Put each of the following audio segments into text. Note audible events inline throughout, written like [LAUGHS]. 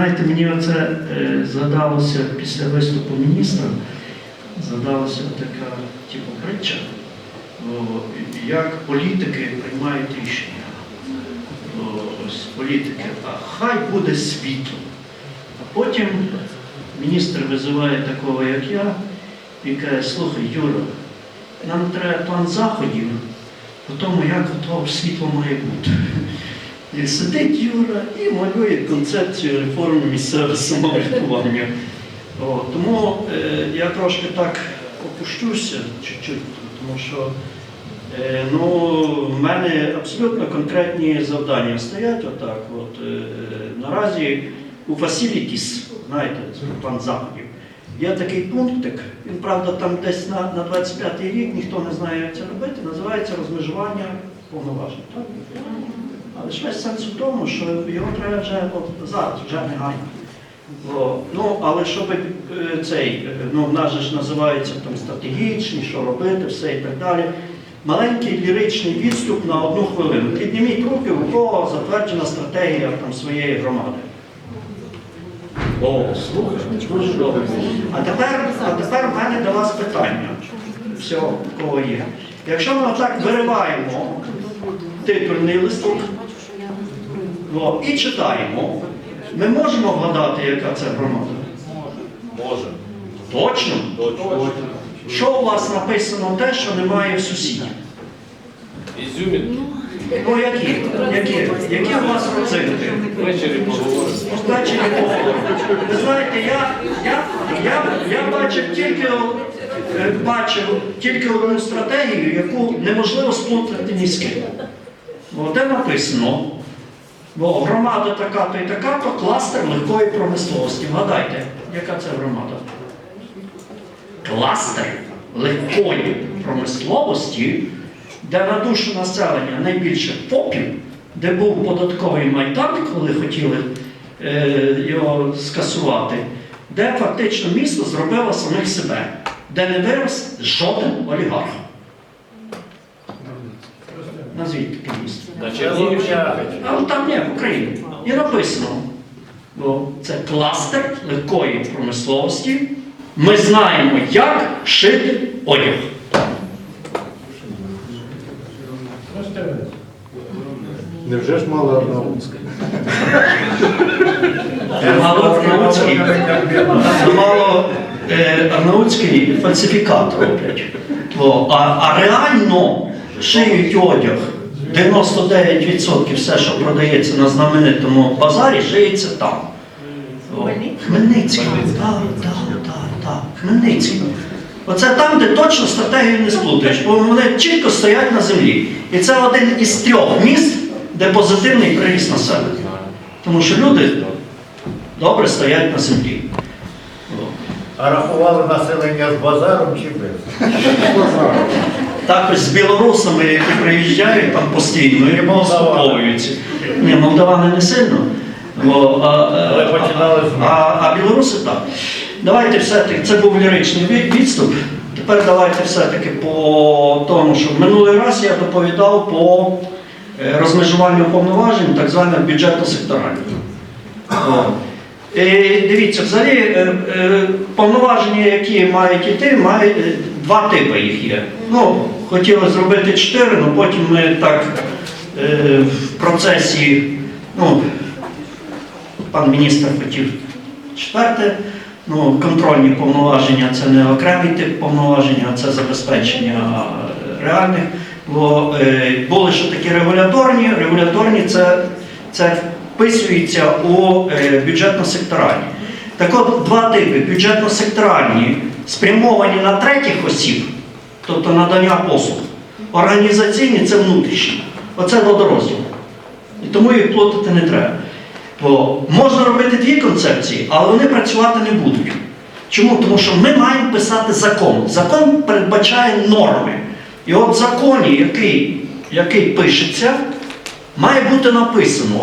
Знаєте, мені оце е, згадалося після виступу міністра, згадалася така типу притча, як політики приймають рішення. Ось політики, а хай буде світло. А потім міністр визиває такого, як я, і каже, слухай, Юра, нам треба план заходів по тому, як світло має бути. І сидить Юра і малює концепцію реформи місцевого самоврядування. Тому е, я трошки так опущуся чуть-чуть, тому що е, ну, в мене абсолютно конкретні завдання стоять отак. От, е, наразі у facilities, знаєте, план заходів, є такий пунктик, він, правда, там десь на, на 25-й рік, ніхто не знає, як це робити, називається розмежування повноважень. Але ж весь сенс в тому, що його треба вже от зараз, вже негайно. О, ну, але щоб е, цей, е, ну, в нас же ж називається там стратегічний, що робити, все і так далі. Маленький ліричний відступ на одну хвилину. Підніміть руки, у кого затверджена стратегія там, своєї громади. О, слухай, дуже добре. А тепер, а тепер в мене до вас питання. Всього, кого є. Якщо ми отак вириваємо титульний листок о, і читаємо, ми можемо вгадати, яка це громада? Може. Точно? Точно. Що у вас написано те, що немає в сусідів? Ізюмінки. Ну які? Які? Які у вас родзинки? Ввечері поговоримо. Ввечері поговоримо. Ви знаєте, я, я, я, я бачив тільки, е, бачив тільки одну стратегію, яку неможливо сплутати ні з ким. Де написано, бо громада така-то і така-то, кластер легкої промисловості. Вгадайте, яка це громада? Кластер легкої промисловості, де на душу населення найбільше ФОПів, де був податковий майдан, коли хотіли е, його скасувати, де фактично місто зробило самих себе, де не вирос жоден олігарх. Назвіть таке місто. На Чернігівщині. Але там ні, в Україні. І написано, бо це кластер легкої промисловості. Ми знаємо, як шити одяг. Невже ж мало Арнаутська? Мало Арнаутський, мало е, Арнаутський фальсифікат роблять. А, а реально шиють одяг. 99% все, що продається на знаменитому базарі, шиється там. Хмельницький. Так, так, так, так. Хмельницький. Оце там, де точно стратегію не сплутаєш, бо вони чітко стоять на землі. І це один із трьох міст, де позитивний приріст населення. Тому що люди добре стоять на землі. А рахували населення з базаром чи без? [LAUGHS] Також з білорусами, які приїжджають там постійно і розкуповуються. Ні, молдавани не сильно. Бо, а, а, а, а білоруси так. Давайте все-таки, це був ліричний відступ. Тепер давайте все-таки по тому, що минулий раз я доповідав по е, розмежуванню повноважень, так зване бюджетно-секторальне. О. І дивіться, взагалі е, е, повноваження, які мають іти, мають е, два типи їх є. Ну, хотіли зробити чотири, але потім ми так е, в процесі, ну, пан міністр хотів четверте. Ну, контрольні повноваження це не окремий тип повноваження, а це забезпечення реальних. Бо е, були ще такі регуляторні. Регуляторні це, це вписується у е, бюджетно-секторальні. Так от два типи: бюджетно-секторальні спрямовані на третіх осіб, тобто надання послуг. Організаційні це внутрішні. Оце водорозділ. І тому їх плутати не треба. Бо можна робити дві концепції, але вони працювати не будуть. Чому? Тому що ми маємо писати закон. Закон передбачає норми. І от в законі, який, який пишеться, має бути написано.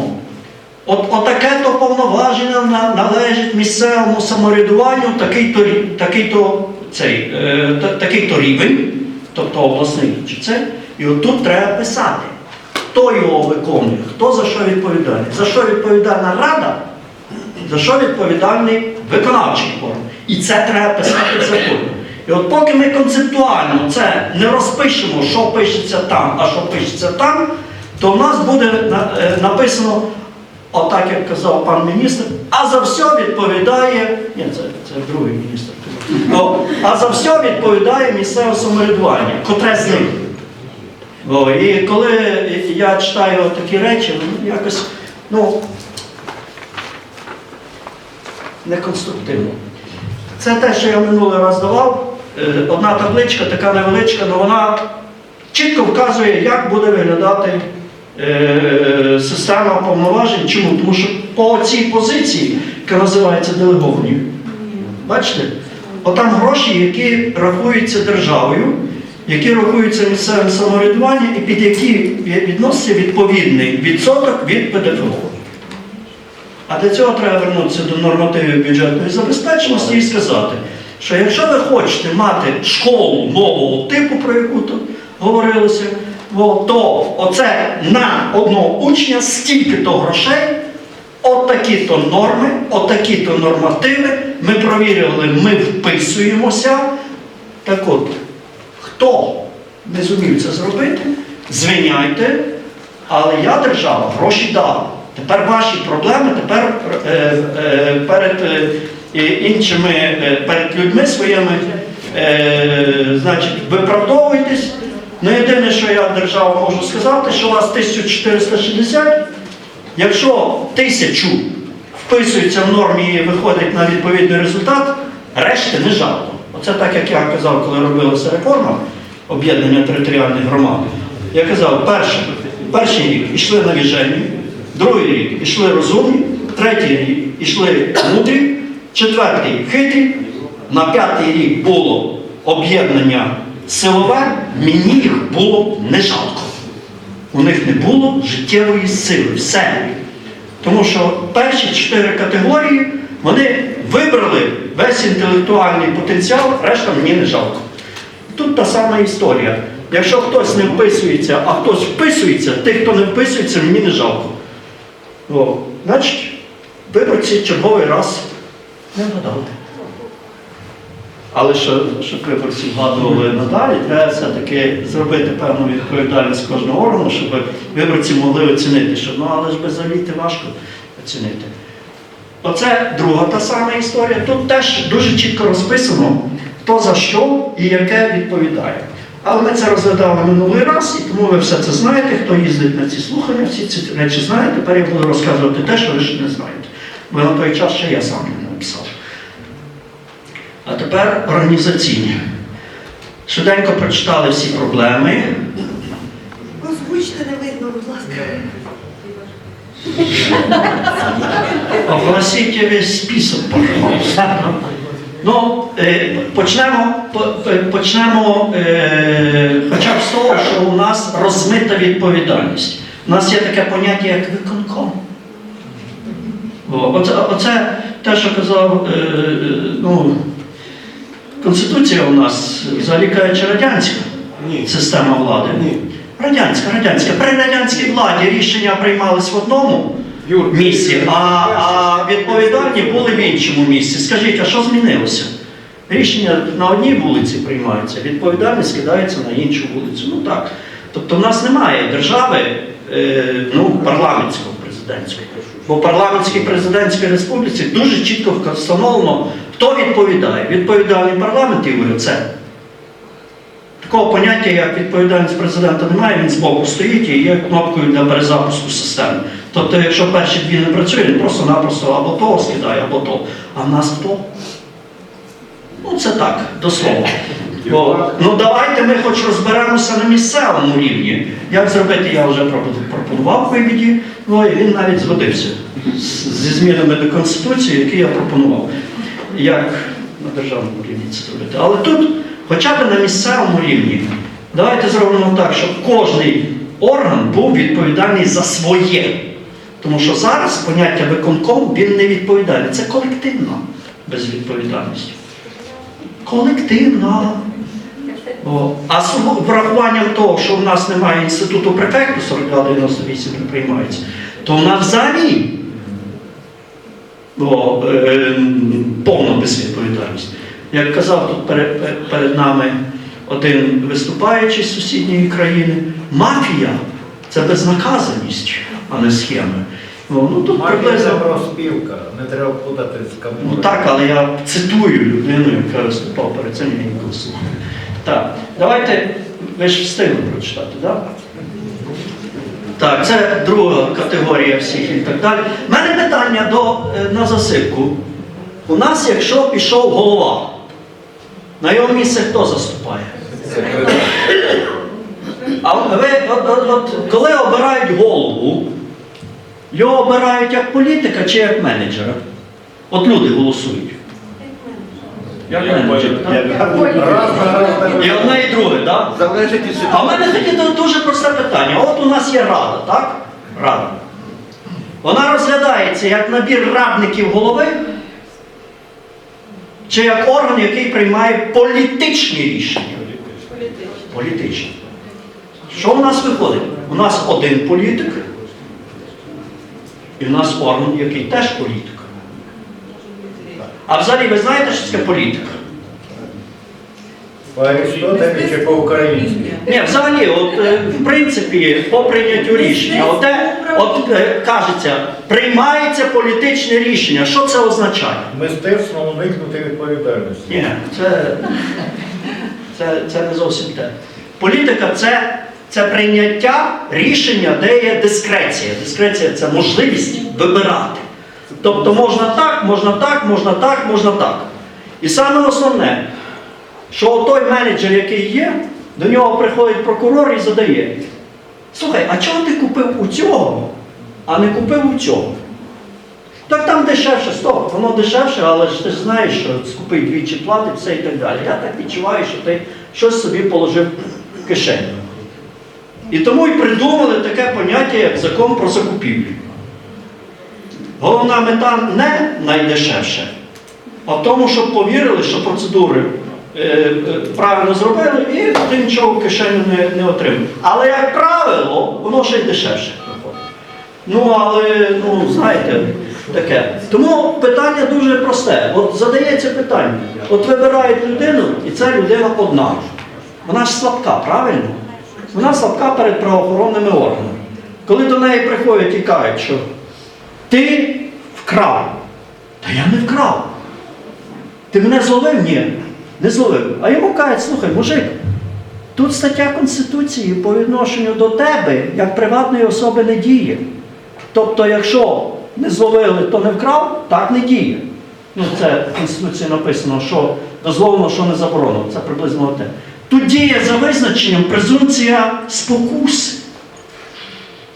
От, отаке-то повноваження належить місцевому самоврядуванню, такий-то, такий-то, цей, е, такий-то рівень, тобто обласний чи це, і от тут треба писати, хто його виконує, хто за що відповідальний. За що відповідальна рада, за що відповідальний виконавчий орган. І це треба писати в законі. І от поки ми концептуально це не розпишемо, що пишеться там, а що пишеться там, то в нас буде е, написано, отак як казав пан міністр, а за все відповідає. Ні, це, це другий міністр. О, а за все відповідає місцеве самоврядування, котре з них. О, і коли я читаю такі речі, ну, якось, ну, неконструктивно. Це те, що я минулий раз давав. Е, Одна табличка, така невеличка, але вона чітко вказує, як буде виглядати е, система повноважень. Чому? Тому що по цій позиції, яка називається делеговані, бачите, отам гроші, які рахуються державою, які рахуються місцевим самоврядуванням і під які відноситься відповідний відсоток від ПДФО. А для цього треба вернутися до нормативів бюджетної забезпеченості і сказати, що якщо ви хочете мати школу нового типу, про яку тут говорилося, то оце на одного учня стільки-то грошей, отакі-то норми, отакі-то нормативи, ми провірили, ми вписуємося. Так от, хто не зумів це зробити, звиняйте, але я держава гроші дала. Тепер ваші проблеми, тепер е, е, перед е, іншими, е, перед людьми своїми, е, значить, виправдовуйтесь. Ну, єдине, що я держава можу сказати, що у вас 1460, якщо тисячу вписується в нормі і виходить на відповідний результат, решти не жалко. Оце так, як я казав, коли робилася реформа об'єднання територіальних громад. Я казав, перше, перший рік йшли навіжені, другий рік йшли розумні, третій рік йшли мудрі, четвертий хитрі, на п'ятий рік було об'єднання силове, мені їх було не жалко. У них не було життєвої сили. Все. Тому що перші чотири категорії вони вибрали весь інтелектуальний потенціал, решта мені не жалко. Тут та сама історія. Якщо хтось не вписується, а хтось вписується, тих, хто не вписується, мені не жалко. О, значить, виборці черговий раз не вгадали. Але що, щоб виборці вгадували надалі, треба все-таки зробити певну відповідальність кожного органу, щоб виборці могли оцінити, що ну але ж без заліти важко оцінити. Оце друга та сама історія. Тут теж дуже чітко розписано, хто за що і яке відповідає. Але ми це розглядали минулий раз, і тому ви все це знаєте, хто їздить на ці слухання, всі ці речі знає. Тепер я буду розказувати те, що ви ще не знаєте. Бо на той час ще я сам не. А тепер організаційні. Швиденько прочитали всі проблеми. Озвучте не видно, будь ласка. Оголосіть весь список, пожалуйста. Ну, е, почнемо, по- по- почнемо е, хоча б з того, що у нас розмита відповідальність. У нас є таке поняття, як виконком. Оце, оце те, що казав, е, е, ну, Конституція у нас взагалі кажучи радянська Ні. система влади. Ні. Радянська, радянська. При радянській владі рішення приймались в одному Юр, місці, а, а відповідальні були в іншому місці. Скажіть, а що змінилося? Рішення на одній вулиці приймаються, відповідальність скидається на іншу вулицю. Ну так. Тобто в нас немає держави е, ну, парламентського президентської. Бо парламентській президентській республіці дуже чітко встановлено, хто відповідає. Відповідальний парламент і ви це. Такого поняття, як відповідальність президента немає, він збоку стоїть і є кнопкою для перезапуску системи. Тобто, якщо перші дві не працює, він просто-напросто або того скидає, або то. А в нас хто? Ну, це так, до слова. Бо, ну давайте ми хоч розберемося на місцевому рівні. Як зробити, я вже пропонував в вивіді, ну і він навіть згодився зі змінами до Конституції, які я пропонував. Як на державному рівні це зробити. Але тут, хоча б на місцевому рівні, давайте зробимо так, щоб кожний орган був відповідальний за своє. Тому що зараз поняття виконком він не відповідальний. Це колективна безвідповідальність. Колективна. О, А з врахуванням того, що в нас немає інституту префекту 4298 не приймається, то в нас взагалі Бо е, повна безвідповідальність. Як казав тут перед, перед нами один виступаючий з сусідньої країни, мафія це безнаказаність, а не схеми. Ну, ну, тут Мафія це приблизно проспілка, не треба плутати з Ну так, але я цитую людину, яка виступав перед цим, я ніколи слухав. Так, давайте, ви ж встигли прочитати, так? Так, це друга категорія всіх і так далі. У мене питання до, е, на засипку. У нас, якщо пішов голова, на його місце хто заступає? А ви, от, от, от, коли обирають голову, його обирають як політика чи як менеджера? От люди голосують. Як раз на І одне і друге, так? Залежить від А в мене ду- дуже просте питання. От у нас є рада, так? Рада. Вона розглядається як набір радників голови, чи як орган, який приймає політичні рішення. Політичні. Що у нас виходить? У нас один політик, і в нас орган, який теж політик. А взагалі ви знаєте, що таке політика? По Аристотелю чи по-українськи. Ні, взагалі, от е, в принципі, по прийняттю рішення, оте, от е, кажеться, приймається політичне рішення. Що це означає? Мистецтво уникнути відповідальності. Ні, це, це, це не зовсім те. Політика це, це прийняття рішення, де є дискреція. Дискреція це можливість вибирати. Тобто можна так, можна так, можна так, можна так. І саме основне, що той менеджер, який є, до нього приходить прокурор і задає: слухай, а чого ти купив у цього, а не купив у цього? Так там дешевше, стоп, воно дешевше, але ж ти ж знаєш, що скупий двічі платить, все і так далі. Я так відчуваю, що ти щось собі положив в кишеню. І тому і придумали таке поняття, як закон про закупівлю. Головна мета не найдешевше, а в тому, щоб повірили, що процедури е, е, правильно зробили і ти нічого в кишеню не, не отримав. Але, як правило, воно ще й дешевше виходить. Ну, але, ну, знаєте, таке. Тому питання дуже просте. От задається питання. От вибирають людину, і ця людина одна. Вона ж слабка, правильно? Вона слабка перед правоохоронними органами. Коли до неї приходять і кажуть, що ти вкрав. Та я не вкрав. Ти мене зловив? Ні, не зловив. А йому кажуть, слухай, мужик, тут стаття Конституції по відношенню до тебе, як приватної особи, не діє. Тобто, якщо не зловили, то не вкрав, так не діє. Ну, це в Конституції написано, що дозволено, що не заборонено. Це приблизно те. Тут діє за визначенням презумпція спокуси.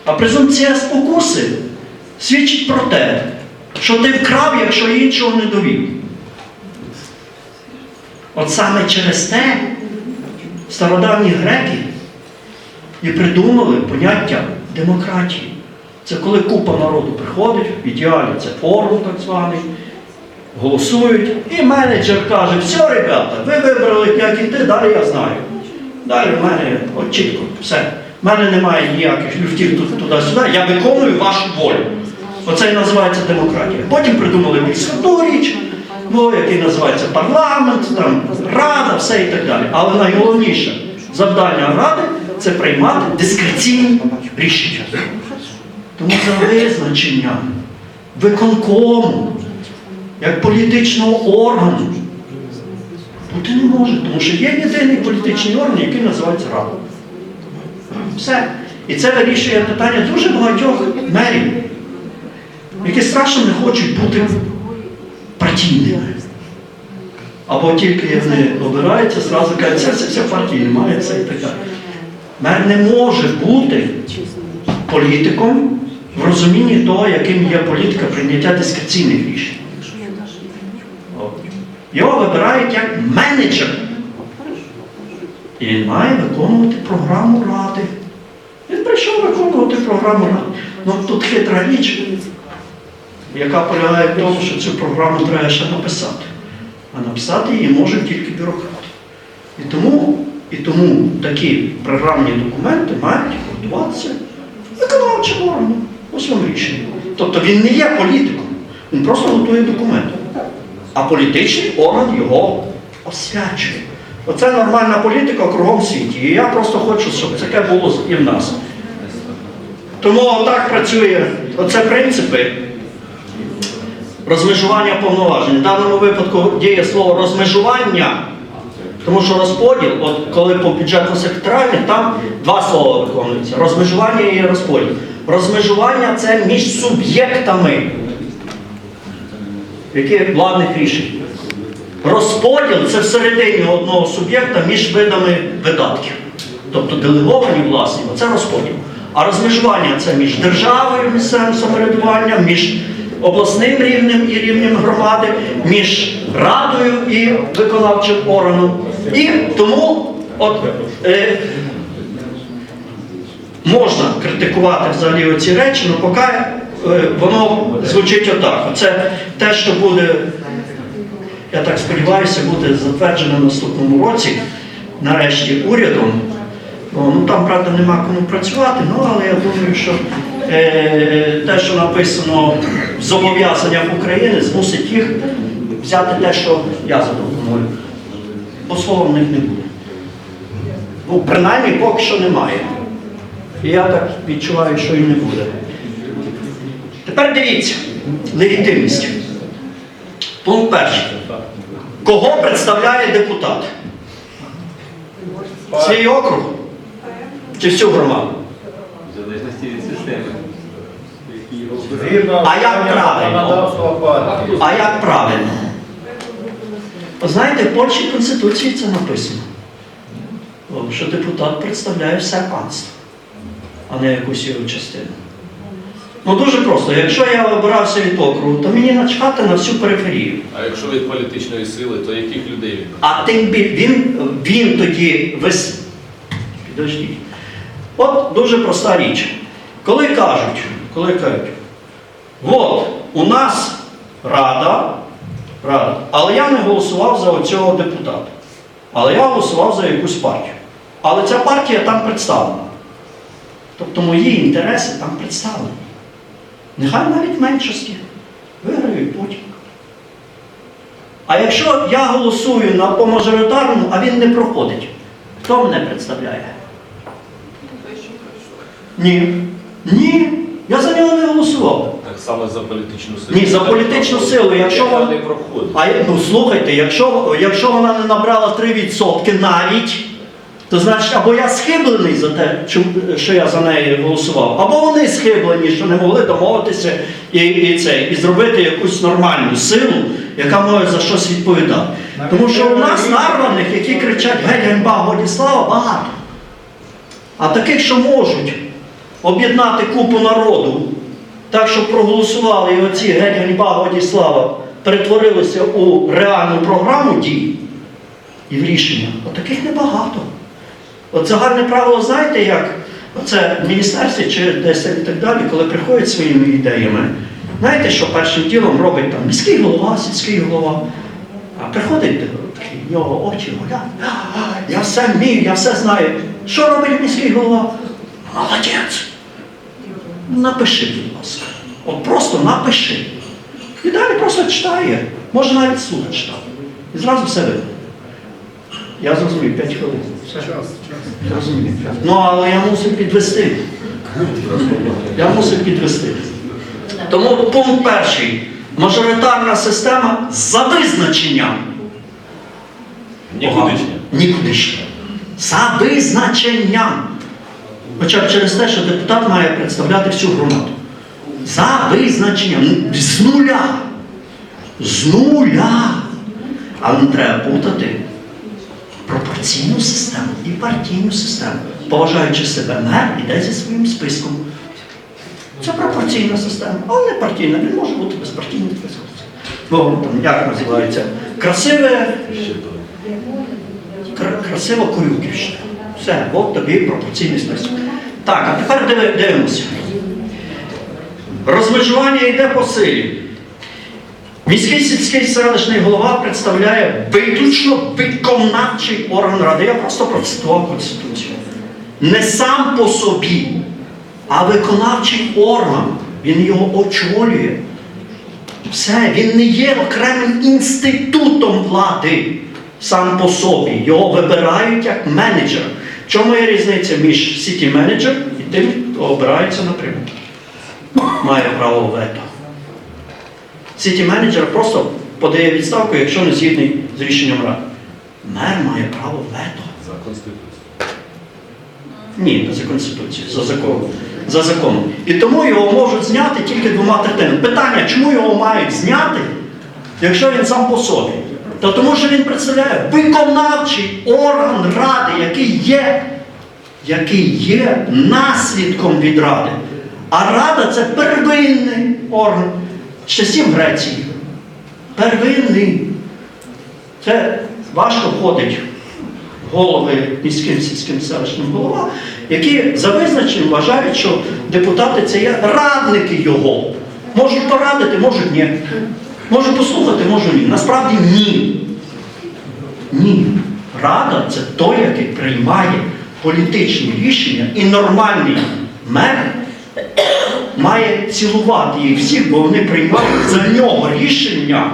А презумпція спокуси свідчить про те, що ти вкрав, якщо іншого не довів. От саме через те стародавні греки і придумали поняття демократії. Це коли купа народу приходить, в ідеалі це форум так званий, голосують, і менеджер каже, все, ребята, ви вибрали, як іти, далі я знаю. Далі в мене от чітко, все. В мене немає ніяких люфтів туди-сюди, я виконую вашу волю. Оце і називається демократія. Потім придумали більш річ, ну, який називається парламент, там, рада, все і так далі. Але найголовніше завдання ради це приймати дискреційні рішення. Тому за визначенням виконкому, як політичного органу, бути не може, тому що є єдиний політичний орган, який називається Рада. Все. І це вирішує питання дуже багатьох мерів, які страшно не хочуть бути партійними. Або тільки вони обираються, зразу кажуть, це, це партії немає, це і так далі. Мер не може бути політиком в розумінні того, яким є політика прийняття дискреційних рішень. Його вибирають як менеджер. І він має виконувати програму ради. Він прийшов виконувати програму ради. Ну тут хитра річ, яка полягає в тому, що цю програму треба ще написати. А написати її може тільки бюрократ. І тому, і тому такі програмні документи мають готуватися виконавчим органом у своєму рішенні. Тобто він не є політиком. Він просто готує документ. А політичний орган його освячує. Оце нормальна політика кругом світі. І я просто хочу, щоб таке було і в нас. Тому так працює оце принципи розмежування повноважень. В даному випадку діє слово розмежування, тому що розподіл, от коли по бюджетно секторальних, там два слова виконуються: розмежування і розподіл. Розмежування це між суб'єктами яких владних рішень. Розподіл це всередині одного суб'єкта між видами видатків. Тобто делеговані власні, це розподіл. А розмежування це між державою, місцевим самоврядуванням, між обласним рівнем і рівнем громади, між радою і виконавчим органом. І тому от, е, можна критикувати взагалі оці речі, але поки е, воно звучить отак. Це те, що буде, я так сподіваюся, буде затверджено в наступному році, нарешті, урядом. Ну там, правда, нема кому працювати, ну але я думаю, що е, те, що написано зобов'язаннях України, змусить їх взяти те, що я запропоную. Бо слова в них не буде. Ну, принаймні, поки що немає. І я так відчуваю, що і не буде. Тепер дивіться, легітимність. Пункт перший. Кого представляє депутат? Свій округ? Чи всю громаду? В залежності від системи. А як правильно? А як правильно? Знаєте, в Польщі Конституції це написано, що депутат представляє все панство, а не якусь його частину. Ну дуже просто, якщо я обирався від округу, то мені начхати на всю периферію. А якщо від політичної сили, то яких людей він? А тим більше він, він тоді весь. Підождіть. От дуже проста річ. Коли кажуть, коли кажуть, от у нас рада, рада, але я не голосував за оцього депутата. Але я голосував за якусь партію. Але ця партія там представлена. Тобто мої інтереси там представлені. Нехай навіть меншості. Виграють потім. А якщо я голосую на по мажоритарному, а він не проходить, хто мене представляє? Ні. Ні. Я за нього не голосував. Само за політичну силу. Ні, за політичну силу. Якщо Яка вон- не проходить. А ну слухайте, якщо, якщо вона не набрала 3% навіть, то значить або я схиблений за те, що я за неї голосував, або вони схиблені, що не могли домовитися і, і, це, і зробити якусь нормальну силу, яка може за щось відповідати. Тому що у нас нарваних, які кричать геть ганьба, годі слава, багато. А таких, що можуть об'єднати купу народу, так, щоб проголосували і оці геть ганьба, годі слава перетворилися у реальну програму дій і в рішення. От таких небагато. От загальне правило, знаєте, як оце в міністерстві чи десь і так далі, коли приходять своїми ідеями, знаєте, що першим ділом робить там міський голова, сільський голова. А приходить такий, в нього очі горять, я все вмію, я все знаю. Що робить міський голова? Молодець. Напиши, будь ласка. От просто напиши. І далі просто читає. Може навіть слух читав. І зразу все видно. Я зрозумів, 5 хвилин. Все. Зрозумів. Ну, але я мусив підвести. Я мусив підвести. Тому пункт перший. Мажоритарна система за визначенням. Нікудишня. Нікудишня. За визначенням. Хоча б через те, що депутат має представляти всю громаду. За визначенням. Ну, З нуля. З нуля. Але не треба путати пропорційну систему і партійну систему. Поважаючи себе, мер іде зі своїм списком. Це пропорційна система, але не партійна. Він може бути безпартійним списком. Ну, там, як називається? Красиве Кра- красива Корюківщина. Все, от тобі пропорційний список. Так, а тепер дивимося. Розмежування йде по силі. Міський сільський селищний голова представляє виключно виконавчий орган ради. Я просто процитував Конституцію. Не сам по собі, а виконавчий орган. Він його очолює. Все, він не є окремим інститутом влади сам по собі. Його вибирають як менеджер. Чому є різниця між сіті менеджер і тим, хто обирається напряму? Має право вето. Сіті менеджер просто подає відставку, якщо не згідний з рішенням ради. Мер має право вето. За Конституцією. Ні, не за Конституцією, за законом. За законом. І тому його можуть зняти тільки двома третинами. Питання, чому його мають зняти, якщо він сам по собі? Та тому що він представляє виконавчий орган ради, який є, який є наслідком від ради. А рада це первинний орган. Часів Греції. Первинний. Це важко входить голови міським сільським селищним голова, які за визначенням вважають, що депутати це є радники його. Можуть порадити, можуть ні. Можуть послухати, можуть ні. Насправді ні. Ні. Рада це той, який приймає політичні рішення, і нормальний мер має цілувати їх всіх, бо вони приймають за нього рішення.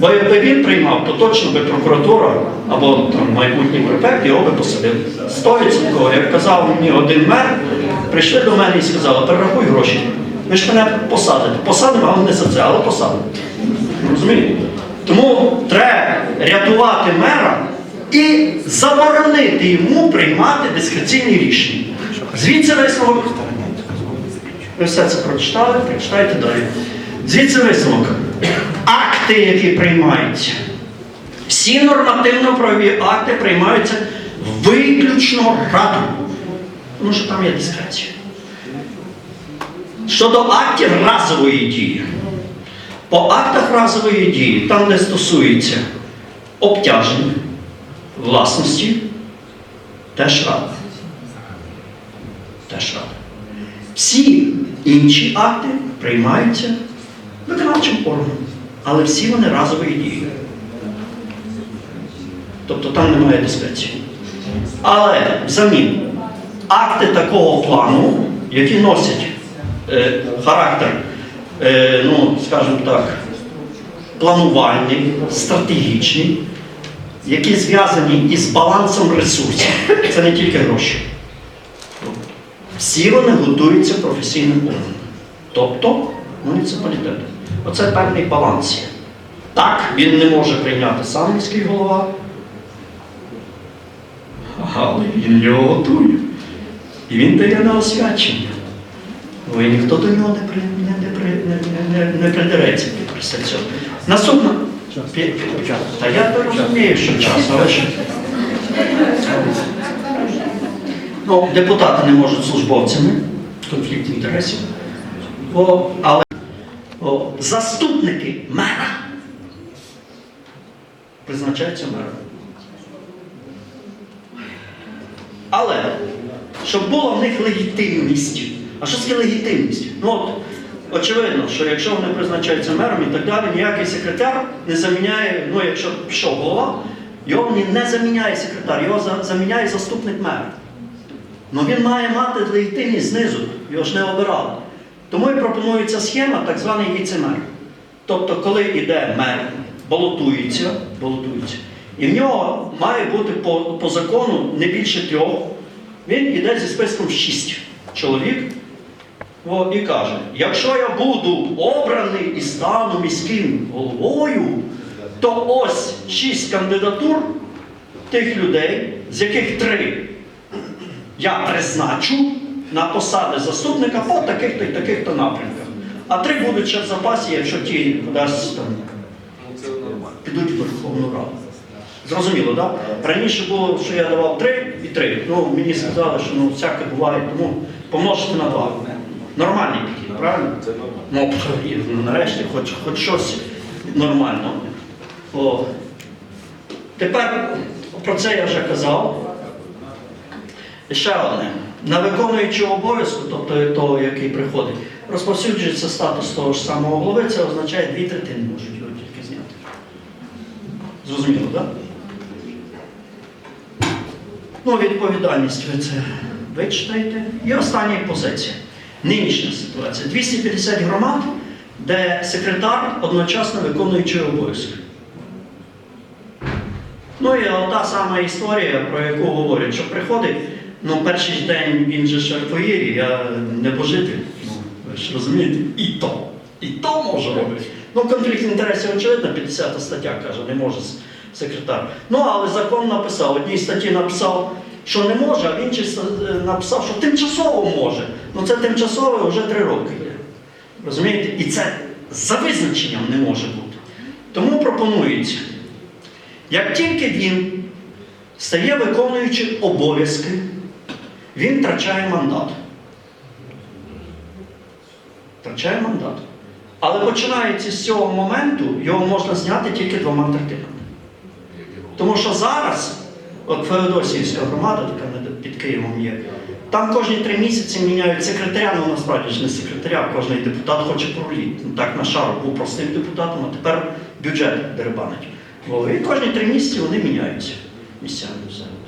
Бо якби він приймав, то точно би прокуратура або там майбутній префект його би посадили. Стоїцького, як казав мені один мер, прийшли до мене і сказали, перерахуй гроші. Ви ж мене посадите. Посадимо, але не за це, але посадимо. Розумієте? Тому треба рятувати мера і заборонити йому приймати дискреційні рішення. Звідси висновок. Ви все це прочитали, прочитайте далі. Звідси висновок. Акти, які приймаються. Всі нормативно-правові акти приймаються виключно радою. Тому що там є дискреція. Щодо актів разової дії. По актах разової дії, там, де стосується обтяжень, власності, теж рада. Теж рада. Всі інші акти приймаються виконавчим органом, але всі вони разової дії. Тобто там немає диспеції. Але взамін акти такого плану, які носять характер, е, ну, скажімо так, планувальний, стратегічний, які зв'язані із балансом ресурсів, це не тільки гроші. Всі вони готуються професійним органом, тобто муніципалітетом. Оце певний баланс є. Так, він не може прийняти сам міський голова, але він його готує. І він дає на освячення. Ну і ніхто до нього не, при, не, не, при, не, не, не придереться після цього. Наступна. Та я то розумію, що час, але ж. Ну, депутати не можуть службовцями, конфлікт інтересів. О, але о, заступники мера призначаються мером. Але щоб була в них легітимність. А що таке легітимність? Ну от, очевидно, що якщо вони призначаються мером і так далі, ніякий секретар не заміняє, ну якщо пішов голова, його не заміняє секретар, його за- заміняє заступник мера. Ну він має мати легітимність знизу, його ж не обирали. Тому і пропонується схема так званий віцемер. Тобто, коли йде мер, балотується, балотується, і в нього має бути по, по закону не більше трьох, він йде зі списком шість чоловік о, і каже: якщо я буду обраний і стану міським головою, то ось шість кандидатур тих людей, з яких три я призначу на посади заступника по таких-то і таких-то напрямках. А три будуть ще в запасі, якщо ті кудись підуть в Верховну Раду. Зрозуміло, так? Да? Раніше було, що я давав три і три. Ну, мені сказали, що ну, всяке буває, тому помножити на два. Нормальний підхід, правильно? Це нормально. Ну, ну, нарешті, хоч, хоч щось нормально. О. Тепер про це я вже казав. Ще одне. На виконуючого обов'язку, тобто того, який приходить, розповсюджується статус того ж самого голови, це означає дві третини можуть його тільки зняти. Зрозуміло, так? Ну, відповідальність ви це вичитаєте. І остання позиція. Нинішня ситуація. 250 громад де секретар одночасно виконуючий обов'язки. Ну і та сама історія, про яку говорять, що приходить, ну перший день він же ж архоєрі, я небожитель. Ну, ви ж розумієте, і то, і то може робити. Ну, конфлікт інтересів, очевидно, 50 стаття каже, не може секретар. Ну, але закон написав, одній статті написав, що не може, а в іншій е, написав, що тимчасово може. Ну це тимчасове вже три роки є. Розумієте? І це за визначенням не може бути. Тому пропонується, як тільки він стає виконуючим обов'язки, він втрачає мандат. Втрачає мандат. Але починається з цього моменту, його можна зняти тільки двома третинами. Тому що зараз, от Феодосіївська громада, така під Києвом є, там кожні три місяці міняють секретаря, ну насправді ж не секретаря, кожен депутат хоче проліт. Ну так на шару був простим депутатом, а тепер бюджет дерибанить. І кожні три місяці вони міняються місцями.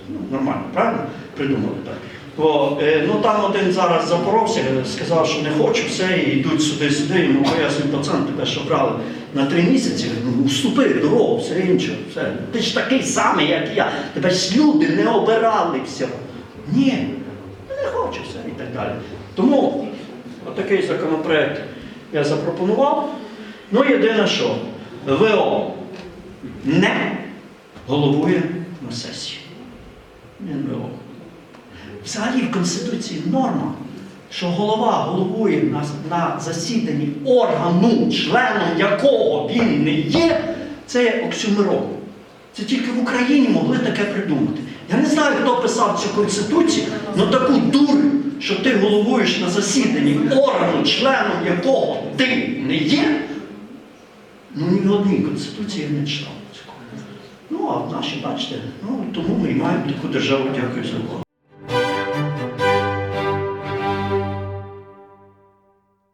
Ну, нормально, правильно? Придумали так. О, е, ну там один зараз запоровся, сказав, що не хочу, все, і йдуть сюди-сюди, йому пояснюють, пацан, тебе що брали на три місяці, ну уступи дорогу, все інше, все. Ти ж такий самий, як я. Тебе ж люди не обирали всього. Ні, не хочу все і так далі. Тому отакий законопроект я запропонував. Ну, єдине що, ВО не головує на сесії. Він ВО. Взагалі в Конституції норма, що голова головує на, на засіданні органу, членом якого він не є, це оксюмерон. Це тільки в Україні могли таке придумати. Я не знаю, хто писав цю конституцію, але таку дурь, що ти головуєш на засіданні органу, членом якого ти не є, ну ні в одній конституції я не читав. Ну, а наші, бачите, ну тому ми і маємо таку державу. Дякую за увагу.